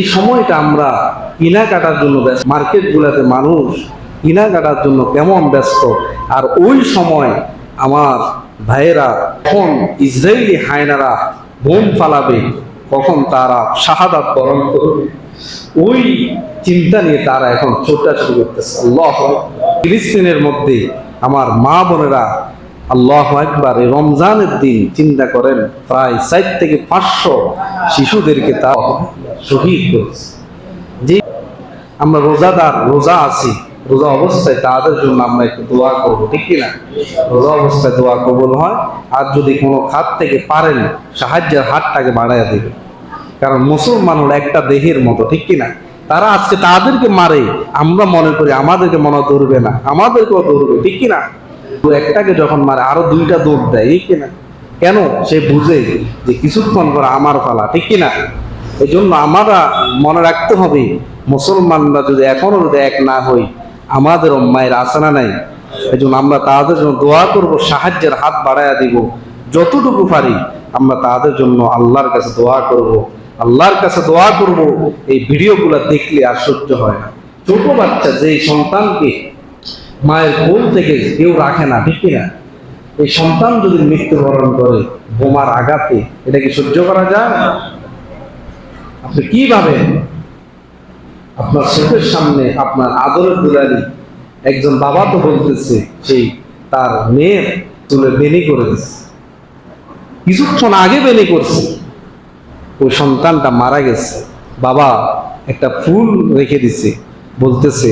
এই সময়টা আমরা কেনাকাটার জন্য ব্যস্ত। মার্কেটগুলোতে মানুষ কেনাকাটার জন্য কেমন ব্যস্ত? আর ওই সময় আমার ভাইয়েরা কখন ইসরায়েলি হায়নারা বোম ফালাবে, কখন তারা শাহাদাত বরণ করবে, ওই চিন্তা নিয়ে তারা এখন ছোটাছুটি করতেছে। আল্লাহ ফিলিস্তিনের মধ্যে আমার মা বোনেরা আল্লাহ একবার রমজানের দিন চিন্তা করেন, প্রায় ষাট থেকে পাঁচশো শিশুদেরকে তা শহীদ করেছে। যে আমরা রোজাদার, রোজা আছি, রোজা অবস্থায় তাদের জন্য আমরা একটু দোয়া করব, ঠিক কিনা? রোজা অবস্থায় দোয়া কবুল হয়, আর যদি কোনো খাত থেকে পারেন, সাহায্যের হাতটাকে বাড়াইয়া দেবে কারণ মুসলমান একটা দেহের মতো, ঠিক কিনা? তারা আজকে তাদেরকে মারে, আমরা মনে করি আমাদেরকে মনে ধরবে না, আমাদেরকেও ধরবে, ঠিক কিনা? একটাকে যখন মারে, আরও দুইটা দৌড় দেয়, এই কিনা কেন? সে বুঝে যে কিছুক্ষণ পর আমার ফালা ঠিক কিনা এই জন্য আমরা মনে রাখতে হবে, মুসলমানরা যদি এখনও যদি এক না হই, আমাদের মায়ের আসানা নাই এই জন্য আমরা তাদের জন্য দোয়া করব, সাহায্যের হাত বাড়াইয়া দিব, যতটুকু পারি আমরা তাদের জন্য আল্লাহর কাছে দোয়া করব, আল্লাহর কাছে দোয়া করব, এই ভিডিওগুলো দেখলে আর সহ্য হয় না। ছোট বাচ্চা যেই সন্তানকে মায়ের কোল থেকে কেউ রাখে না ঠিক কিনা এই সন্তান যদি মৃত্যুবরণ করে, বোমার আঘাতে, এটা কি সহ্য করা যায়? আপনি কি ভাবেন? আপনার চোখের সামনে, আপনার আদরের দুলারি একজন বাবা তো বলতেছে সেই তার মেয়ের চুলে বেনি করে দিচ্ছে কিছুক্ষণ আগে বেনি করছে। ওই সন্তানটা মারা গেছে। বাবা একটা ফুল রেখে দিছে, বলতেছে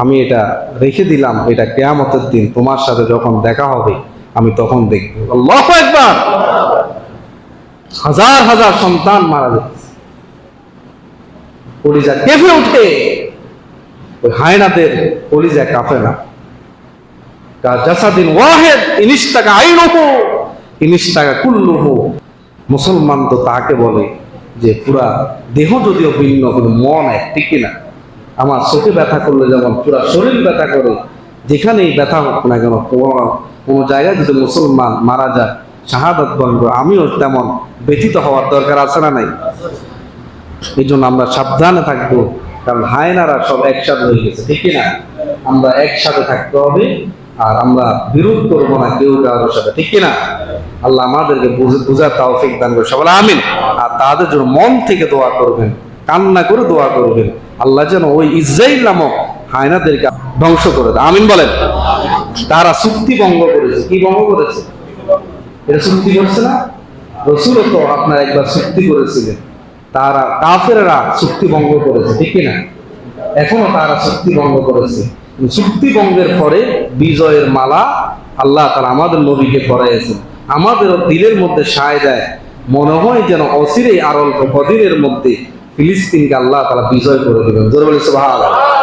আমি এটা রেখে দিলাম, এটা কেয়ামতের দিন তোমার সাথে যখন দেখা হবে, আমি তখন দেখব। আল্লাহু একবার হাজার হাজার সন্তান মারা যাচ্ছে। কলিজা কেঁপে উঠে ওই হায়নাদের কলিজা কাঁপে না। জাসাদিন ওয়াহেদ ইনিশ টাকা আইনহু ইনিশ টাকা কুল্লুহু। মুসলমান তো তাকে বলে যে, পুরা দেহ যদিও ভিন্ন, কিন্তু মন এক, ঠিক না আমার চোখে ব্যথা করলে যেমন পুরো শরীর ব্যথা করে, যেখানেই ব্যথা হোক না কেন, কোনো জায়গায় যদি মুসলমান মারা যায়, শাহাদাত বরণ করে, আমিও তেমন ব্যথিত হওয়ার দরকার আছে না নাই? এই জন্য আমরা সাবধানে থাকব, কারণ হায়নারা সব একসাথে হয়ে গেছে, ঠিক না আমরা একসাথে থাকতে হবে, আর আমরা বিরোধ করব না কেউ কারোর সাথে, ঠিক না আল্লাহ আমাদেরকে বুঝে- বুঝার তাওফিক দান করে সবাই আমিন। আর তাদের জন্য মন থেকে দোয়া করবেন, কান্না করে দোয়া করবেন। আল্লাহ যেন ওই ইসরাইল নামক হায়নাদেরকে ধ্বংস করে দেয়। আমিন বলেন। তারা চুক্তি ভঙ্গ করেছে। কি ভঙ্গ করেছে? এটা চুক্তি করছে না? রসুল তো আপনার একবার চুক্তি করেছিলেন। তারা কাফেরা চুক্তি ভঙ্গ করেছে, ঠিক না এখনও তারা চুক্তি ভঙ্গ করেছে। চুক্তি ভঙ্গের পরে বিজয়ের মালা আল্লাহ তারা আমাদের নবীকে পরাইয়েছেন। আমাদেরও দিলের মধ্যে সায় দেয়। মনে হয় যেন অচিরেই আর অল্প মধ্যে ফিলিস্তিনকে আল্লাহ তারা বিজয় করে দেবেন জোর বলে সুবহানাল্লাহ।